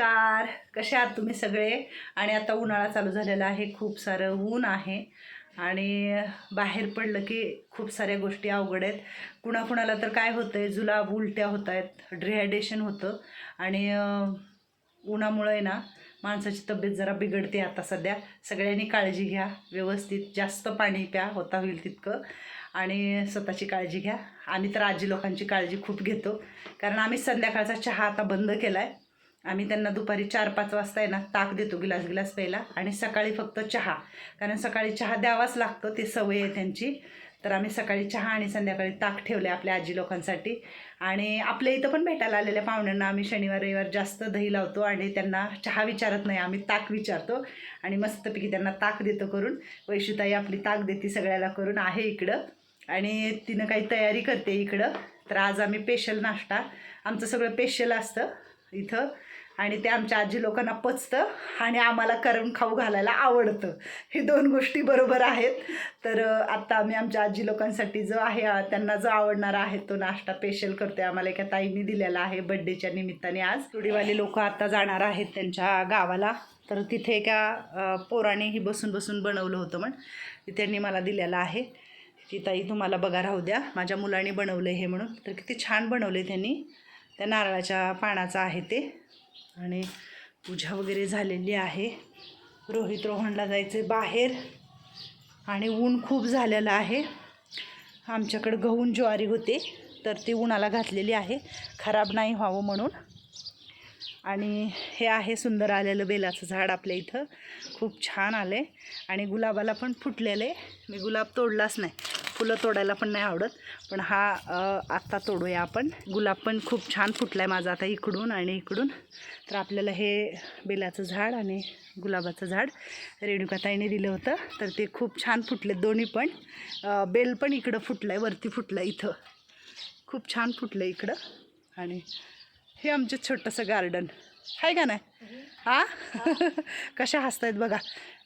नमस्कार. कसे आहात तुम्ही सगळे? आणि आता उन्हाळा चालू झालेला आहे. खूप सारं ऊन आहे. आणि बाहेर पडलं की खूप साऱ्या गोष्टी अवघड आहेत. कुणाकुणाला तर काय होतं आहे जुलाब उलट्या होत आहेत. डिहायड्रेशन होतं. आणि उन्हामुळे ना माणसाची तब्येत जरा बिघडते आता सध्या. सगळ्यांनी काळजी घ्या. व्यवस्थित जास्त पाणी प्या. होता होईल तितकं. आणि स्वतःची काळजी घ्या. आम्ही तर आजी लोकांची काळजी खूप घेतो. कारण आम्ही संध्याकाळचा चहा आता बंद केला आहे आम्ही त्यांना दुपारी चार पाच वाजता आहे ना ताक देतो गिलास गिलास प्यायला आणि सकाळी फक्त चहा. कारण सकाळी चहा द्यावाच लागतो ती सवय आहे त्यांची. तर आम्ही सकाळी चहा आणि संध्याकाळी ताक ठेवले आपल्या आजी लोकांसाठी. आणि आपल्या इथं पण भेटायला आलेल्या पाहुण्यांना आम्ही शनिवार रविवार जास्त दही लावतो आणि त्यांना चहा विचारत नाही आम्ही ताक विचारतो. आणि मस्तपैकी त्यांना ताक देतो करून. वैशुताई आपली ताक देते सगळ्याला करून आहे इकडं. आणि तिनं काही तयारी करते इकडं. तर आज आम्ही पेशल नाश्ता. आमचं सगळं पेशल असतं. इथं. आणि ते आमच्या आजी लोकांना पचतं आणि आम्हाला करून खाऊ घालायला आवडतं. हे दोन गोष्टी बरोबर आहेत. तर आत्ता आम्ही आमच्या आजी लोकांसाठी जो आहे त्यांना जो आवडणारा आहे तो नाश्ता स्पेशल करतोय. आम्हाला एका ताईंनी दिलेला आहे बड्डेच्या निमित्ताने आज. तुडीवाले लोक आता जाणार आहेत त्यांच्या गावाला. तर तिथे एका पोरानेही पोराने ही बसून बसून बनवलं होतं म्हण. त्यांनी मला दिलेलं आहे. की ताई तुम्हाला बघा राहू द्या. माझ्या मुलांनी बनवलं हे म्हणून. तर किती छान बनवले त्यांनी. त्या नारळाच्या पानाचं आहे ते. आणि पूजा वगैरे झालेली आहे. रोहित रोहनला जायचं बाहेर. आणि ऊन खूप झालेलं आहे. आमच्याकडं गहून ज्वारी होते तर ती उन्हाला घातलेली आहे. खराब नाही व्हावं म्हणून. आणि हे आहे सुंदर आलेलं बेलाचं झाड आपल्या इथं. खूप छान आलं आहे आणि गुलाबाला पण फुटलेलं आहे. मी गुलाब तोडलाच नाही. फुलं तोडायला पण नाही आवडत पण हा आत्ता तोडूया आपण. गुलाब पण खूप छान फुटला आहे माझा आता इकडून आणि इकडून. तर आपल्याला हे बेलाचं झाड आणि गुलाबाचं झाड रेणुकाताईने दिलं होतं. तर ते खूप छान फुटले दोन्ही पण. बेल पण इकडं फुटलं आहे वरती फुटलं इथं. खूप छान फुटलं इकडं. आणि हे आमचं छोटंसं गार्डन. आहे का नाही? हा? कशा हसतायत बघा.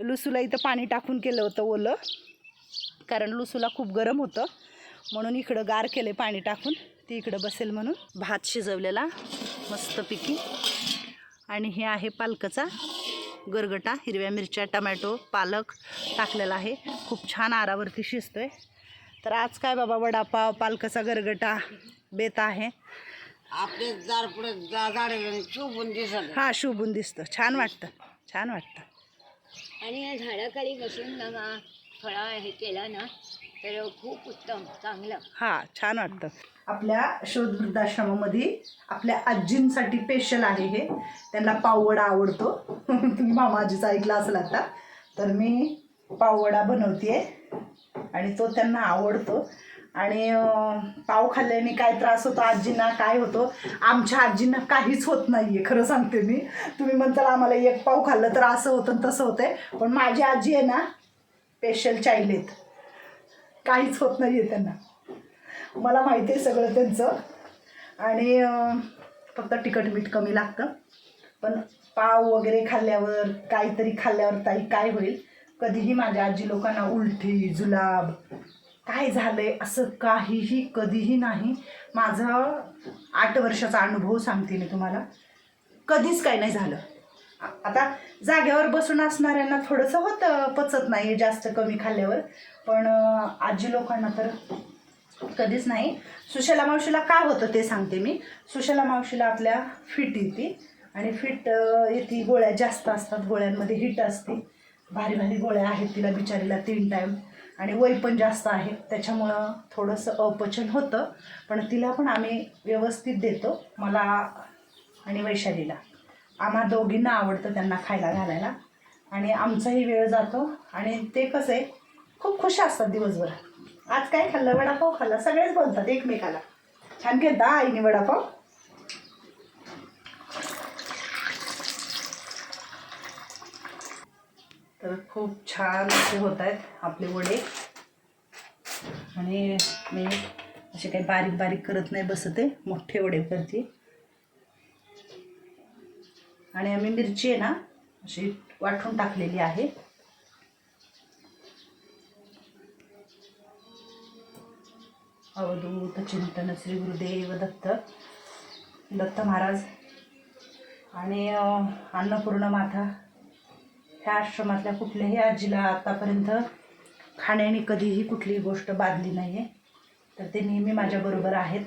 लुसूला इथं पाणी टाकून केलं होतं ओलं. कारण लुसूला खूप गरम होतं. म्हणून इकडं गार केले पाणी टाकून. ती इकडं बसेल म्हणून. भात शिजवलेला मस्तपैकी आणि हे आहे पालकचा गरगटा हिरव्या मिरच्या टमॅटो पालक टाकलेला आहे. खूप छान आरावरती शिजतोय. तर आज काय बाबा वडापाव पालकाचा गरगटा बेत आहे. हा शुभून दिसतं. छान वाटतं. छान वाटतं. आणि या झाडाखाली बसून फळा हे केला ना तर खूप उत्तम चांगलं. हा छान वाटतं. आपल्या शोध वृद्धाश्रमामध्ये आपल्या आजींसाठी स्पेशल आहे हे. त्यांना पाववडा आवडतो. तुम्ही मामा आजीचा ऐकला असेल आता. तर मी पाववडा बनवते आणि तो त्यांना आवडतो. आणि पाव खाल्ल्याने काय त्रास होतो आजींना काय होतो? आमच्या आजींना काहीच होत नाही आहे खरं सांगते मी. तुम्ही म्हणताल आम्हाला एक पाव खाल्लं तर असं होतं आणि तसं आहे पण माझी आजी आहे ना स्पेशल चाईल्ड आहेत. काहीच होत नाही आहे त्यांना. मला माहिती आहे सगळं त्यांचं. आणि फक्त तिखट मीठ कमी लागतं. पण पाव वगैरे खाल्ल्यावर काहीतरी खाल्ल्यावर ताई काय होईल? कधीही माझ्या आजी लोकांना उलटी जुलाब काय झालं आहे असं काहीही कधीही नाही. माझा आठ वर्षाचा अनुभव सांगते मी तुम्हाला. कधीच काय नाही झालं. आता जागेवर बसून असणाऱ्यांना थोडंसं होतं पचत नाही जास्त कमी खाल्ल्यावर. पण आजी लोकांना तर कधीच नाही. सुशला मावशीला का होतं ते सांगते मी. सुशला मावशीला आपल्या फिट येते. आणि फिट येते गोळ्या जास्त असतात गोळ्यांमध्ये हिट असते. भारी भारी गोळ्या आहेत तिला बिचारीला तीन टाईम आणि वय पण जास्त आहे त्याच्यामुळं थोडंसं अपचन होतं. पण तिला पण आम्ही व्यवस्थित देतो मला आणि वैशालीला. आम्हा दोघींना आवडतं त्यांना खायला घालायला. आणि आमचाही वेळ जातो. आणि ते कसं आहे खूप खुश असतात दिवसभर. आज काय खाल्लं? वडापाव खाल्ला. सगळेच बोलतात एकमेकाला. छान घेता आईने वडापाव. तर खूप छान असे होत आहेत आपले वडे. आणि मी असे काही बारीक बारीक करत नाही बसते. मोठे वडे करते. आणि आम्ही मिरची आहे ना अशी वाटून टाकलेली आहे. अवधूत चिंतन श्री गुरुदेव दत्त दत्त महाराज आणि अन्नपूर्ण माता. ह्या आश्रमातल्या कुठल्याही आजीला आतापर्यंत खाण्याने कधीही कुठलीही गोष्ट बाधली नाही आहे तर ते नेहमी माझ्याबरोबर आहेत.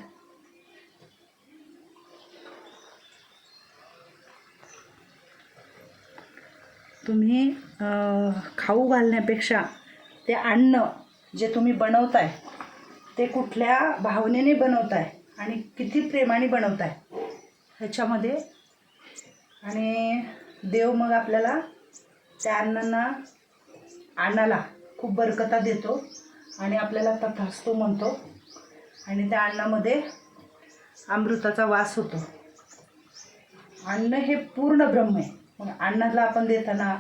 तुम्ही खाऊ घालण्यापेक्षा ते अन्न जे तुम्ही बनवताय ते कुठल्या भावनेने बनवताय आणि किती प्रेमाने बनवताय ह्याच्यामध्ये आणि देव मग आपल्याला त्या अन्नांना अन्नाला खूप बरकता देतो आणि आपल्याला तथास्तो म्हणतो आणि त्या अन्नामध्ये अमृताचा वास होतो. अन्न हे पूर्ण ब्रह्म आहे. अण्णाला अन्नाला आपण देताना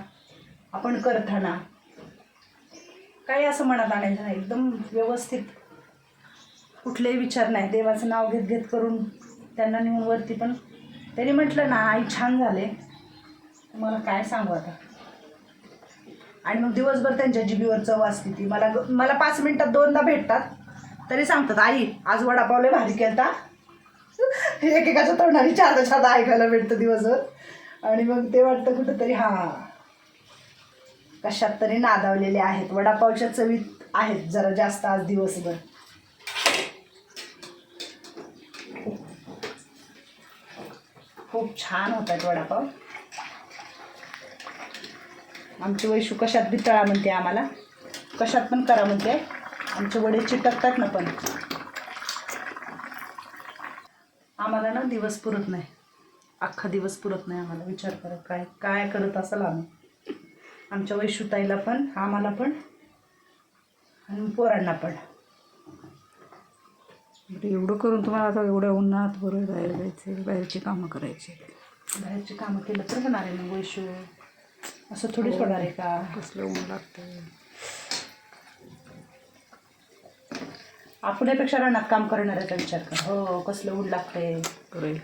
आपण करताना काही असं मनात आणायचं नाही. एकदम व्यवस्थित. कुठलेही विचार नाही. देवाचं नाव घेत घेत करून त्यांना नेऊन वरती पण त्यांनी म्हटलं ना आई छान झाले. मला काय सांगू आता? आणि मग दिवसभर त्यांच्या जिभीवर चव असते ती. मला मला पाच मिनटात दोनदा भेटतात. तरी सांगतात आई आज वडापावले भारी केलता? एकेकाच्या तोंडाने चारदा चार ऐकायला भेटतं दिवसभर. आणि मग ते वाटतं कुठंतरी हां. कशात तरी नादावलेले आहेत. वडापावच्या चवीत आहेत जरा जास्त आज दिवसभर. खूप छान होतात वडापाव. आमची वैशू कशात बी म्हणते आम्हाला. कशात पण करा म्हणते. आमचे वडे चिटकतात ना पण. आम्हाला ना दिवस पुरत नाही. अख्खा दिवस पुरत नाही आम्हाला विचार करा काय काय करत असाल आम्ही. आमच्या वैशुताईला पण आम्हाला पण आणि पोरांना पण. एवढं करून तुम्हाला आता एवढ्या उन्हात बरोबर बाहेर जायचे बाहेरची कामं करायची बाहेरची कामं केलं तर होणार आहे मग वैशू? असं थोडीच होणार आहे का? कसलं ऊन लागतं आपल्यापेक्षा रानात काम करणाऱ्याचा विचार कर. हो कसलं ऊन लागतंय. करेल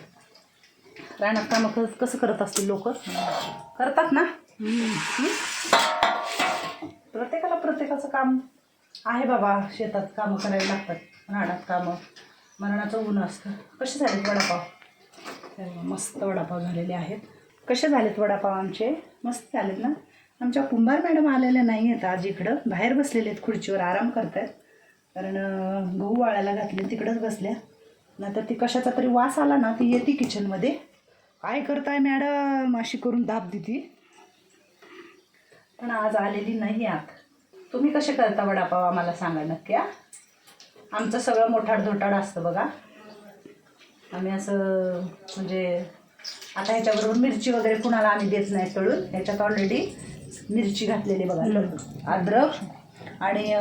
रानात कामं क- कसं करत असतील लोक? करतात ना? प्रत्येकाला प्रत्येकाचं काम आहे बाबा शेतात कामं करायला लागतात रानात कामं. मरणाचं ऊन असतं. कसे झालेत वडापाव? मस्त वडापाव झालेले आहेत. कसे झालेत वडापाव आमचे? मस्त झालेत ना? आमच्या कुंभार मॅडम आलेल्या नाही आहेत आज इकडं. बाहेर बसलेले आहेत खुर्चीवर आराम करतायत. कारण गहू वाळायला घातले तिकडंच बसल्या. नाहीतर ती कशाचा तरी वास आला ना ती येते किचनमध्ये काय करताय मॅडम? अशी करून दाब देती. पण आज आलेली नाही आत. तुम्ही कसे करता वडापाव? आम्हाला सांगा नक्की आमचं सगळं मोठाड धोटाड असतं बघा. आम्ही असं म्हणजे आता ह्याच्याबरोबर मिरची वगैरे कुणाला आम्ही देत नाही तळून. ह्याच्यात ऑलरेडी मिरची घातलेली बघा. अद्रक आणि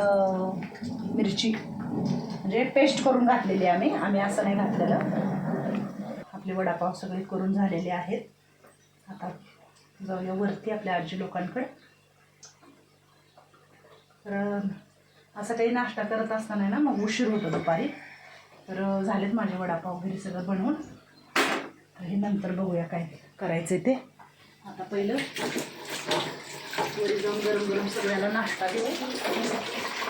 मिरची. म्हणजे पेस्ट करून घातलेली आम्ही. आम्ही असं नाही घातलेलं. आपले वडापाव सगळे करून झालेले आहेत. आता जाऊया वरती आपल्या आजी लोकांकडे. तर असं काही नाश्ता करत असताना ना मग उशीर होतो दुपारी. तर झालेत माझे वडापाव घरी सगळं बनवून. तर हे नंतर बघूया काय करायचं ते. आता पहिलं वरी जाऊन गरम गरम सगळ्याला नाश्ता देऊ.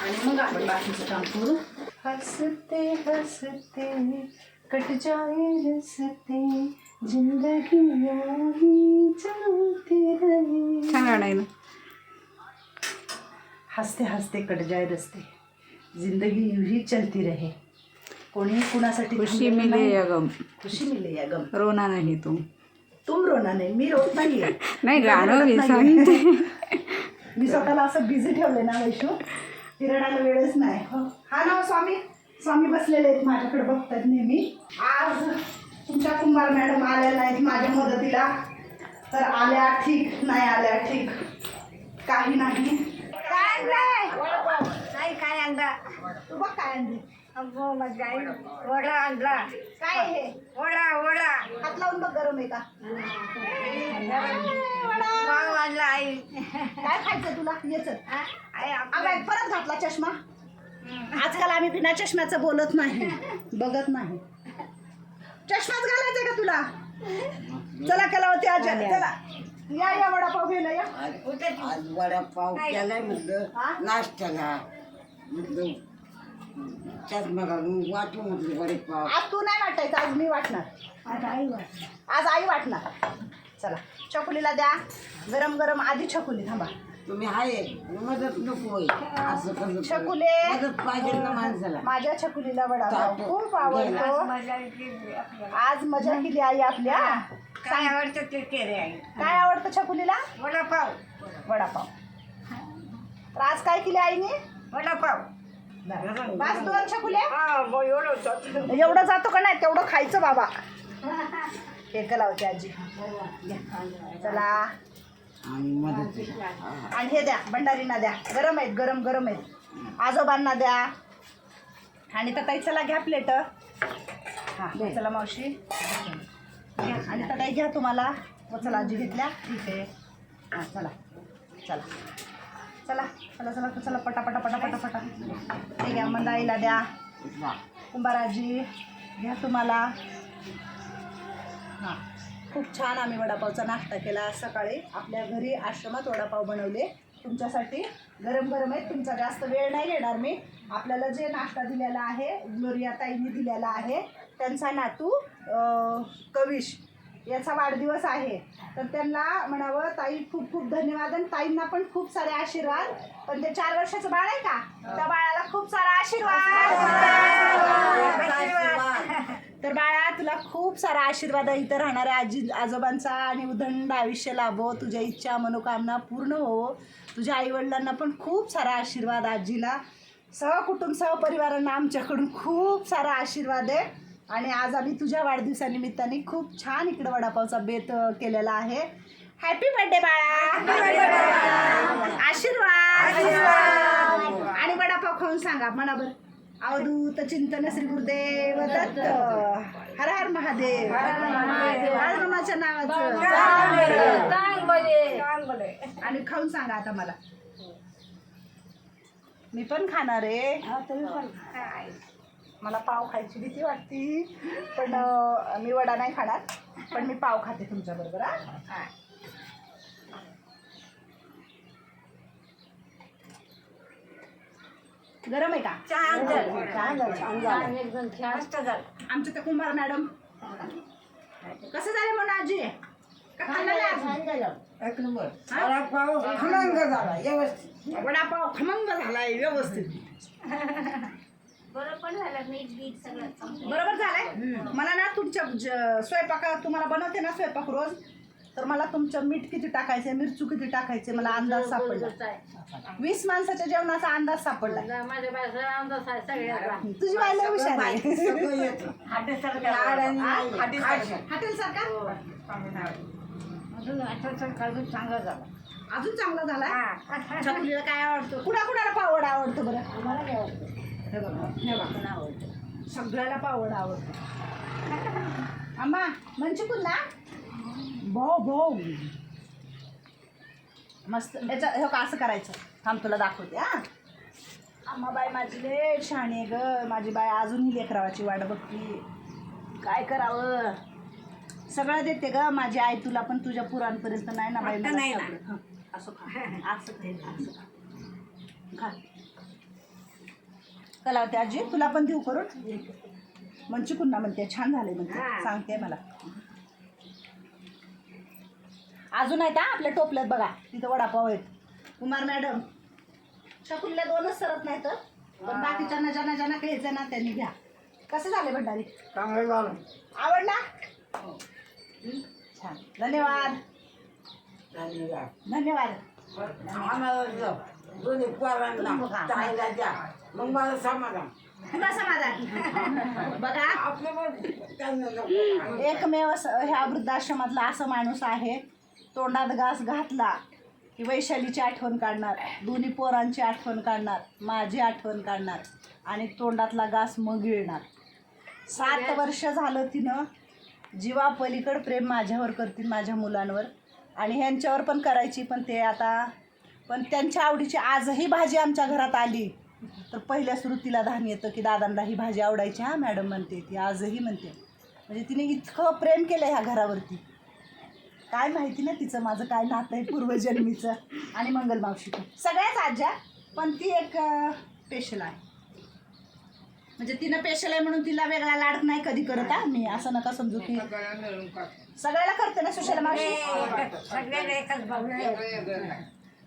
आणि मग आपण बाकीचं काम करू. हसते हसते. कट जाए रसते जिंदगी यूं चलती रहे। छान गाणं हसते हसते कट जाए रस्ते जिंदगी यूं ही चलती रहे। कोणी कुणासाठी खुशी मिले नाही. या गम. खुशी मिले या गम। रोना नाही तू. तुम रोना नाही मी रोत नाहीये। नाही गाणं मी. सांगते. मी स्वतःला असं बिझी ठेवले ना वैशू फिरणाला वेळच नाही. हो. हा ना स्वामी. स्वामी बसलेले आहेत माझ्याकडे बघतात नेहमी. आज तुमच्या कुंभार मॅडम आल्या नाहीत माझ्या मदतीला. तर आल्या ठीक नाही आल्या ठीक. काही नाही. नाही काय आणला? तू बघ काय आणली वडा आणला. काय हे? वडा वडा. हात लावून बघ गरम आहे का? पाव आणला आई. काय खायचं तुला? येच परत घातला चष्मा. आजकाल आम्ही बिना चष्म्याचं बोलत नाही. बघत नाही. चष्माच घालायचा का तुला? चला कलावती आज. चला. या या वडापाव घ्यायला या. आज वडापाव केलाय? म्हणलं नाश्त्याला. म्हणलं त्यात बघा वाटू म्हटलं वडे पाव आज तू नाही वाटायचं आज मी वाटणार. आता आई वाट आज आई वाटणार. चला चकुलीला द्या. गरम गरम आधी चकुली थांबा. तुम्ही आहे मदत नको. असं कसं छकुले. मदत पाहिजे ना माणसाला. माझ्या छकुलीला वडापाव खूप आवडतो. मजा केली आपल्याला आज मजा केली आई आपल्या. काय आवडतं ते केले आई. काय आवडतं छकुलीला? वडापाव. वडापाव. तर आज काय केले आईने? वडापाव. पाच दोन छकुले. हा मग एवढं होतं. एवढं जातो का नाही? तेवढं खायचं बाबा. एक लावते आजी. चला. आणि मदत आणि हे द्या भंडारींना द्या. गरम आहेत गरम गरम आहेत. आजोबांना द्या. आणि तर चला घ्या प्लेट हां चला मावशी. घ्या. आणि तर घ्या तुम्हाला. व चला आजी घेतल्या. ठीक आहे. हां चला. चला. चला चला चला चला पटा पटा पटा पटा पटा. हे घ्या मंदाईला द्या. कुंभाराजी घ्या तुम्हाला. हां. खूप छान आम्ही वडापावचा नाश्ता केला सकाळी. आपल्या घरी आश्रमात वडापाव बनवले. तुमच्यासाठी गरम गरम आहे तुमचा जास्त वेळ नाही घेणार मी. आपल्याला जे नाश्ता दिलेला आहे ग्लोरिया ताईंनी दिलेला आहे त्यांचा नातू कविश याचा वाढदिवस आहे. तर त्यांना म्हणावं ताई खूप खूप धन्यवाद. आणि ताईंना पण खूप सारे आशीर्वाद. पण ते चार वर्षाचं बाळ आहे का? त्या बाळाला खूप सारा आशीर्वाद. तर बाळा तुला खूप सारा आशीर्वाद इथं राहणाऱ्या आजी आजोबांचा आणि उदंड आयुष्य लाभो. तुझ्या इच्छा मनोकामना पूर्ण हो. तुझ्या आईवडिलांना पण खूप सारा आशीर्वाद आजीला. सहकुटुंब सहपरिवारांना आमच्याकडून खूप सारा आशीर्वाद आहे. आणि आज आम्ही तुझ्या वाढदिवसानिमित्ताने खूप छान इकडं वडापावचा बेत केलेला आहे. हॅपी बर्थडे बाळा. आशीर्वाद. आणि वडापाव खाऊन सांगा बरं अवधूत चिंतन श्री गुरुदेव दत्त. हर हर महादेव. हनुमाच्या नावाचं. आणि खाऊन सांगा आता मला. मी पण खाणार आहे. मला पाव खायची भीती वाटती. पण मी वडा नाही खाणार. पण मी पाव खाते तुमच्या बरोबर हा. गरम आहे का? छान झालं. छान झालं, छान झालं. एकदम छान मस्त झालं. आमच्या त्या कुंभार मॅडम. कसं झालं म्हणून आजी? का खाल्लं नाही अजून? एक नंबर. वडापाव खमंग झाला व्यवस्थित. वडापाव खमंग झालाय व्यवस्थित. बरोबर झालं मीठ बीठ सगळं. बरोबर झालंय? मला ना तुमच्या ज- स्वयंपाका तुम्हाला बनवते ना स्वयंपाक रोज. तर मला तुमचं मीठ किती टाकायचं मिरचू किती टाकायचे मला अंदाज सापडला. वीस माणसाच्या जेवणाचा अंदाज सापडला माझ्या अंदाज आहे तुझी बायला हुशार. हॉटेल सारखा अजून चांगलं झालं. अजून चांगला झाला? चकलीला काय आवडतं? कुणा कुणाला पावड आवडतं बरं? आम्हाला काय आवडतं? हे बघा हे बघा. पण आवडतं? सगळ्याला पावड आवडतं. अम्मा म्हणजे पुन्हा भाऊ भाऊ. मस्त. याचं हे का असं करायचं. थांब तुला दाखवते हा. अम्मा बाई माझी शहाणी आहे ग. माझी बाई अजूनही लेकरावाची वाट बघती. काय करावं? सगळं देते ग. माझी आई तुला पण तुझ्या पुरांपर्यंत नाही ना बाई नाही ना. हं, असं खा. असं खा असं खा. खा. कलावते आजी. तुला पण देऊ करून. म्हणजे पुन्हा म्हणते. छान झाले म्हणते. हा. सांगते मला. अजून आहेत हा आपल्या टोपल्यात बघा. तिथं वडापाव आहेत. कुमार मॅडम शकुलीला दोनच सरत नाहीत पण बाकीच्यांना ज्यांना ज्यांना घ्यायचं ना त्यांनी घ्या. कसं झाले भंडारी? चांगलं झालं. आवडला? छान. धन्यवाद. धन्यवाद. आम्हाला. दोन्ही पोरांना द्या. मग मला समाधान. तुला समाधान. बघा. आपलं. एकमेव ह्या वृद्धाश्रमातला असं माणूस आहे. तोंडात घास घातला की वैशालीची आठवण काढणार दोन्ही पोरांची आठवण काढणार माझी आठवण काढणार आणि तोंडातला घास मग गिळणार सात वर्ष झालं तिनं जीवा पलीकड प्रेम माझ्यावर करतील माझ्या मुलांवर आणि ह्यांच्यावर पण करायची पण ते आता पण त्यांच्या आवडीची आजही भाजी आमच्या घरात आली. तर पहिल्या सुरुतीला धान येतं की दादांना ही भाजी आवडायची हा मॅडम म्हणते ती आजही म्हणते. म्हणजे तिने इतकं प्रेम केलं ह्या घरावरती. काय माहिती ना तिचं माझं काय नातं आहे पूर्वजन्मीचं. आणि मंगलमावशी पण सगळ्याच आज्या पण ती एक स्पेशल आहे. म्हणजे तिनं पेशल आहे म्हणून तिला वेगळा लाड नाही कधी करत हा. मी असं नका समजू की सगळ्याला करते ना सुशाला मावशी? सगळ्याला एकच भाऊ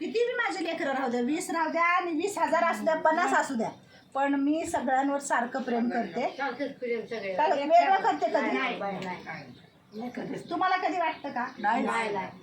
किती बी माझे लेकरं राहू द्या वीस राहू द्या आणि वीस हजार असू द्या पन्नास असू द्या. पण मी सगळ्यांवर सारखं प्रेम करते. वेगळं करते कधी? तुम्हाला कधी वाटतं का? नाही.